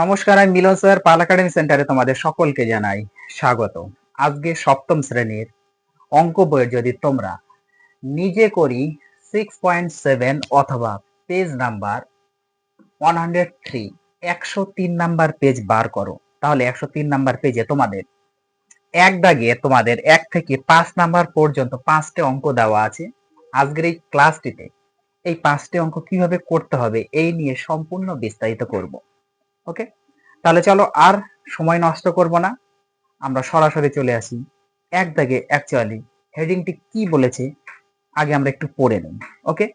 নমস্কার, আমি মিলন স্যার, পাল একাডেমি সেন্টারে তোমাদের সকলকে জানাই স্বাগত। আজকে সপ্তম শ্রেণির অঙ্ক বইয়ের যদি তোমরা নিজে করি সিক্স পয়েন্ট সেভেন অথবা page number one hundred three একশো তিন নাম্বার পেজ বার করো। তাহলে একশো তিন নাম্বার পেজে তোমাদের এক দাগে তোমাদের এক থেকে পাঁচ নাম্বার পর্যন্ত পাঁচটি অঙ্ক দেওয়া আছে। আজকের এই ক্লাসটিতে এই পাঁচটি অঙ্ক কীভাবে করতে হবে এই নিয়ে সম্পূর্ণ বিস্তারিত করব। ওকে? তাহলে চলো আর সময় নষ্ট করব না। আমরা সরাসরি চলে আসি। এক দাগে অ্যাকচুয়ালি হেডিংটি কি বলেছে, আগে আমরা একটু পড়ে নিই, ওকে?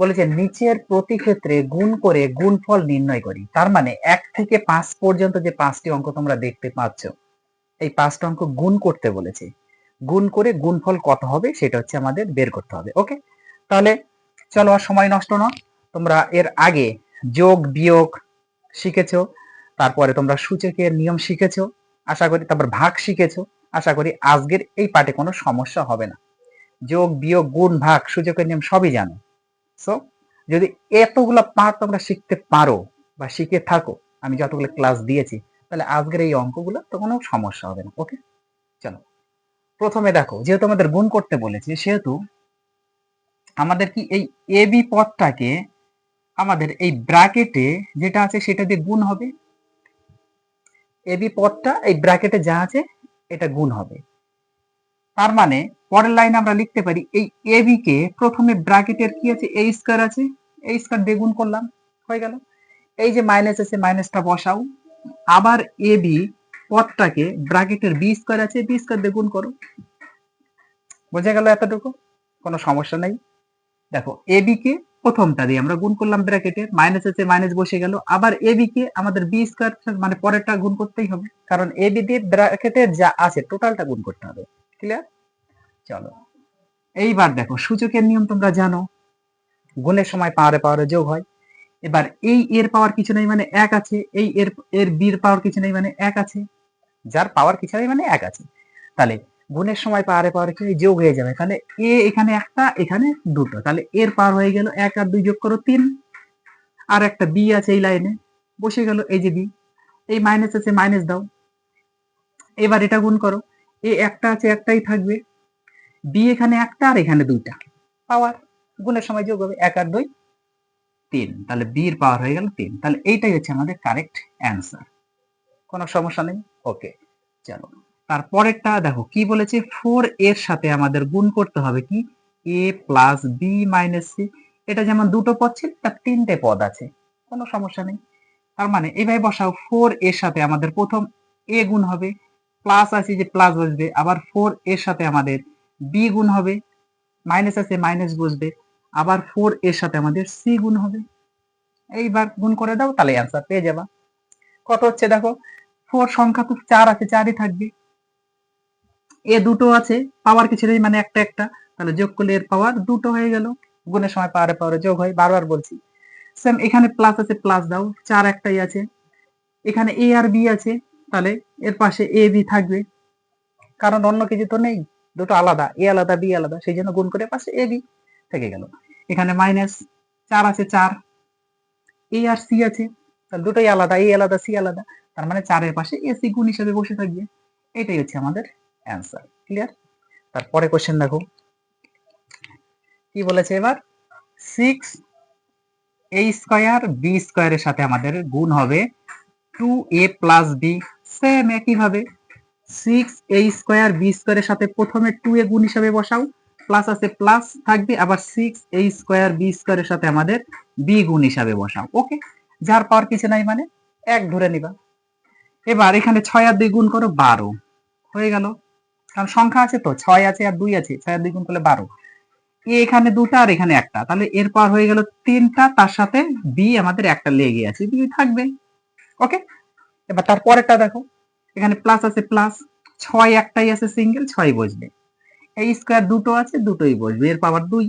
বলেছে, নিচের প্রতি ক্ষেত্রে গুণ করে গুণফল নির্ণয় করি। তার মানে এক থেকে পাঁচ পর্যন্ত যে পাঁচটি অঙ্ক তোমরা দেখতে পাচ্ছ, এই পাঁচটা অঙ্ক গুণ করতে বলেছে। গুণ করে গুণফল কত হবে, সেটা হচ্ছে আমাদের বের করতে হবে, ওকে? তাহলে চলো আর সময় নষ্ট না তোমরা এর আগে যোগ, বিয়োগ শিখেছ। তারপরে তোমরা সূচকের নিয়ম শিখেছো। আশা করি তারপর ভাগ শিখেছো। আশা করি আজকের এই পাঠে কোনো সমস্যা হবে না। যোগ, বিয়োগ, গুণ, ভাগ, সূচকের নিয়ম সবই জানো। সো যদি এতগুলো পাঠ তোমরা শিখতে পারো বা শিখে থাকো, আমি যতগুলো ক্লাস দিয়েছি, তাহলে আজকের এই অঙ্কগুলো তো কোনো সমস্যা হবে না ওকে চলো। প্রথমে দেখো, যেহেতু আমাদের গুণ করতে বলেছে, সেহেতু আমাদের কি এই এ বি পদটাকে আমাদের এই ব্র্যাকেটে যেটা আছে সেটা দিয়ে গুণ হবে। এবি পদটা এই ব্র্যাকেটে যা আছে, এটা গুণ হবে। তার মানে পরের লাইনে আমরা লিখতে পারি, এই এবি কে প্রথমে ব্র্যাকেটের কি আছে? এই স্কয়ার আছে। এই স্কয়ার দিয়ে গুণ করলাম, হয়ে গেল। এই যে মাইনাস আছে মাইনাসটা বসাও। আবার এবি পদটাকে ব্র্যাকেটের বি স্কয়ার আছে বি স্কয়ার দিয়ে গুণ করো। বোঝা গেল এতটুকু? কোনো সমস্যা নাই। দেখো এবি কে প্রথমটা দিয়ে আমরা গুণ করলাম ব্র্যাকেটের মাইনাস আছে মাইনাস বসে গেল। আবার এবি কে আমাদের বি স্কয়ার মানে পরেরটা গুণ করতেই হবে। কারণ এবি দিয়ে ব্র্যাকেটের যা আছে টোটালটা গুণ করতে হবে। ক্লিয়ার চলো। এইবার দেখো, সূচকের নিয়ম তোমরা জানো। গুণের সময় পাওয়ারে পাওয়ারে যোগ হয়। এবার এই এর পাওয়ার কিছু নেই মানে এক আছে, এই এর এর বির পাওয়ার কিছু নেই মানে এক আছে। যার পাওয়ার কিছু নেই মানে এক আছে। তাহলে গুণের সময় পাওয়ারে পাওয়ারে কি যোগ হয়ে যাবে। তাহলে এ এখানে একটা, এখানে দুটো। তাহলে এর পাওয়ার হয়ে গেল এক আর দুই যোগ করো তিন। আর একটা বি আছে এই লাইনে। বসে গেল এই যে বি। এই মাইনাস আছে মাইনাস দাও। এবার এটা গুণ করো। এ একটা আছে, একটাই থাকবে। বি এখানে একটা আর এখানে দুইটা। পাওয়ার গুণের সময় যোগ হবে এক আর দুই, তিন। তাহলে বির পাওয়ার হয়ে গেল তিন। তাহলে এইটাই হচ্ছে আমাদের কারেক্ট অ্যান্সার কোনো সমস্যা নেই? ওকে চলো। তারপরেরটা দেখো, কি বলেছে? ফোর এর সাথে আমাদের গুণ করতে হবে কি? A plus B minus C এটা যেমন দুটো পদ ছিল, তার তিনটে পদ আছে। কোনো সমস্যা নেই। তার মানে এইভাবে বসাও ফোর এর সাথে আমাদের প্রথম এ গুণ হবে প্লাস আছে যে প্লাস বসবে, আবার ফোর এর সাথে আমাদের বি গুণ হবে মাইনাস আছে মাইনাস বসবে, আবার ফোর এর সাথে আমাদের সি গুণ হবে। এইবার গুণ করে দাও, তাহলে অ্যান্সার পেয়ে যাবা। কত হচ্ছে দেখো? ফোর সংখ্যা তো চার আছে, চারই থাকবে। এ দুটো আছে পাওয়ার কিছু নেই মানে একটা একটা, তাহলে যোগ করলে এর পাওয়ার দুটো হয়ে গেল। গুণের সময় পাওয়ারে পাওয়ারে যোগ হয়, বারবার বলছি। সেম এখানে প্লাস আছে প্লাস দাও, চার একটাই আছে। এখানে এ আর বি আছে, তাহলে এর পাশে এ বি থাকবে। কারণ অন্য কিছু তো নেই, দুটো আলাদা এ আলাদা বি আলাদা, সেই জন্য গুণ করে পাশে এ বি থেকে গেল। এখানে মাইনাস চার আছে, চার। এ আর সি আছে, তাহলে দুটোই আলাদা এ আলাদা সি আলাদা, তার মানে চারের পাশে এ সি গুণ হিসেবে বসে থাকবে। এটাই হচ্ছে আমাদের অ্যান্সার ক্লিয়ার তারপরে কোশ্চেন দেখো। কি বলেছে এবার? সিক্স এ স্কয়ার বি স্কয়ারের সাথে আমাদের গুণ হবে two A plus B same একইভাবে সিক্স এ স্কয়ার বি স্কয়ারের সাথে প্রথমে টু এ গুণ হিসাবে বসাও প্লাস আছে প্লাস থাকবে, আবার সিক্স এ স্কয়ার বি স্কয়ারের সাথে আমাদের বি গুণ হিসাবে বসাও ওকে যার পাওয়ার কিছু নাই মানে এক ধরে নিবা। এবার এখানে ছয় আর দুই গুণ করো বারো, হয়ে গেল। কারণ সংখ্যা আছে তো, ছয় আছে আর দুই আছে, ছয় আর দুই গুণ করলে বারো। এখানে দুটা আর এখানে একটা, তাহলে এরপর হয়ে গেল তিনটা, তার সাথে বি আমাদের একটা লেগে আছে বি থাকবে। ওকে এবার তারপরেরটা দেখো, এখানে প্লাস আছে প্লাস ছয় একটাই আছে সিঙ্গেল ছয় বসবে। এই স্কোয়ার দুটো আছে, দুটোই বসবে, এর পাওয়ার দুই।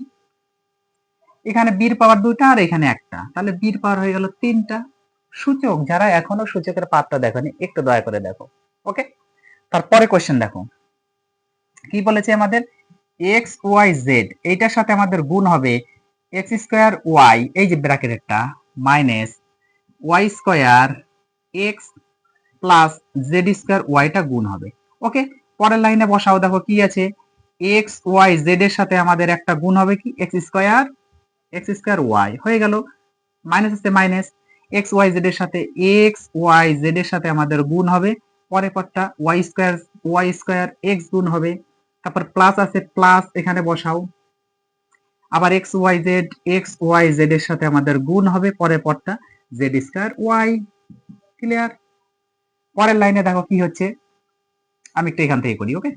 এখানে বীর পাওয়ার দুইটা আর এখানে একটা, তাহলে বীর পাওয়ার হয়ে গেল তিনটা। সূচক, যারা এখনও সূচকের পাতটা দেখেনি, একটু দয়া করে দেখো। ওকে তারপরে কোয়েশ্চেন দেখো। কি বলেছে আমাদের? এক্স ওয়াই জেড এইটার সাথে আমাদের গুণ হবে এক্স স্কোয়ার ওয়াই এই যে ব্র্যাকেটেরটা minus Y square X plus Z square ওয়াইটা গুণ হবে। ওকে পরের লাইনে বসাও, দেখো কি আছে? এক্স ওয়াই জেড এর সাথে আমাদের একটা গুণ হবে কি? X square X square Y হয়ে গেল। মাইনাস আছে মাইনাস এক্স ওয়াই জেড এর সাথে এক্স ওয়াই জেড এর সাথে আমাদের গুণ হবে। পরের পরটা Y square Y square X গুণ হবে। তারপর প্লাস আছে প্লাস এখানে বসাও। আবার X Y Z X Y Z এর সাথে আমাদের গুণ হবে পরের পরটা জেড স্কোয়ার ওয়াই ক্লিয়ার পরের লাইনে দেখো কি হচ্ছে? আমি একটু এখান থেকে করি ওকে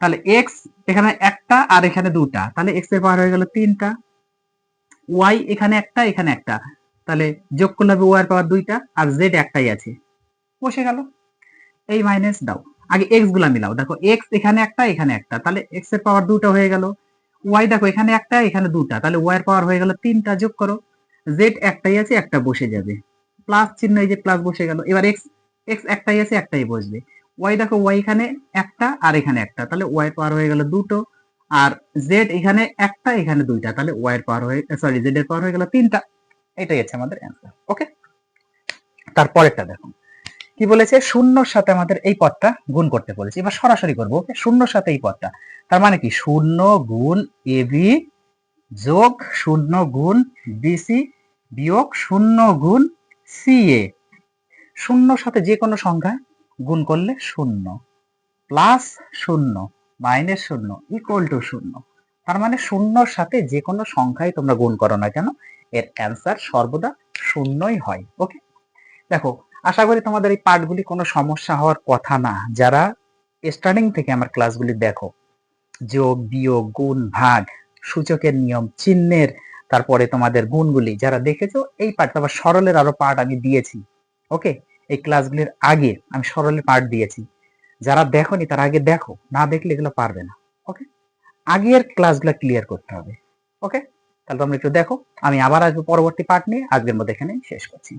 তাহলে এক্স এখানে একটা আর এখানে দুটা, তাহলে এক্সের পাওয়ার হয়ে গেল তিনটা। ওয়াই এখানে একটা এখানে একটা। তাহলে যোগ করলে হবে ওয়াই পাওয়ার দুইটা, আর জেড একটাই আছে। বসে গেল। এই মাইনাস দাও। আগে এক্সগুলা মিলাও। দেখো এক্স এখানে একটা এখানে একটা। তাহলে এক্সের পাওয়ার দুটো হয়ে গেল। ওয়াই দেখো এখানে একটা, এখানে দুটা তাহলে ওয়াই এর পাওয়ার হয়ে গেল তিনটা, যোগ করো। জেড একটাই আছে, একটা বসে যাবে। প্লাস চিহ্ন এই যে প্লাস বসে গেল। এবার এক্স এক্স একটাই আছে, একটাই বসবে। ওয়াই দেখো ওয়াই এখানে একটা আর এখানে একটা। তাহলে ওয়াই এর পাওয়ার হয়ে গেল দুটো। আর জেড এখানে একটা, এখানে দুইটা। তাহলে ওয়াই এর পাওয়ার হয়ে সরি জেড এর পাওয়ার হয়ে গেল তিনটা। এটাই আছে আমাদের অ্যান্সার ওকে তারপরেরটা দেখো। কি বলেছে? শূন্যর সাথে আমাদের এই পদটা গুণ করতে বলেছে। এবার সরাসরি করব ওকে শূন্যর সাথে এই পদটা। তার মানে কি? শূন্য গুণ এ বি যোগ শূন্য গুণ বিসি বিয়োগ শূন্য গুণ সি এ। শূন্যর সাথে যে কোনো সংখ্যা গুণ করলে শূন্য প্লাস শূন্য মাইনাস শূন্য ইকুয়াল টু শূন্য। তার মানে শূন্যর সাথে যে কোনো সংখ্যাই তোমরা গুণ করো না কেন, এর অ্যান্সার সর্বদা শূন্যই হয় ওকে দেখো আশা করি তোমাদের এই পার্টগুলি কোনো সমস্যা হওয়ার কথা না। যারা স্টার্টিং থেকে আমার ক্লাসগুলি দেখো, যোগ, বিয়োগ, গুণ, ভাগ, সূচকের নিয়ম, চিহ্নের, তারপরে তোমাদের গুণগুলি, যারা দেখেছ, এই পার্ট আবার সরলের আরও পার্ট আমি দিয়েছি ওকে এই ক্লাসগুলির আগে আমি সরলের পার্ট দিয়েছি। যারা দেখোনি, তারা আগে দেখো, না দেখলে এগুলো পারবে না ওকে আগের ক্লাসগুলো ক্লিয়ার করতে হবে ওকে তাহলে তোমরা একটু দেখো, আমি আবার আসব পরবর্তী পার্ট নিয়ে, আজকের মধ্যে এখানে শেষ করছি।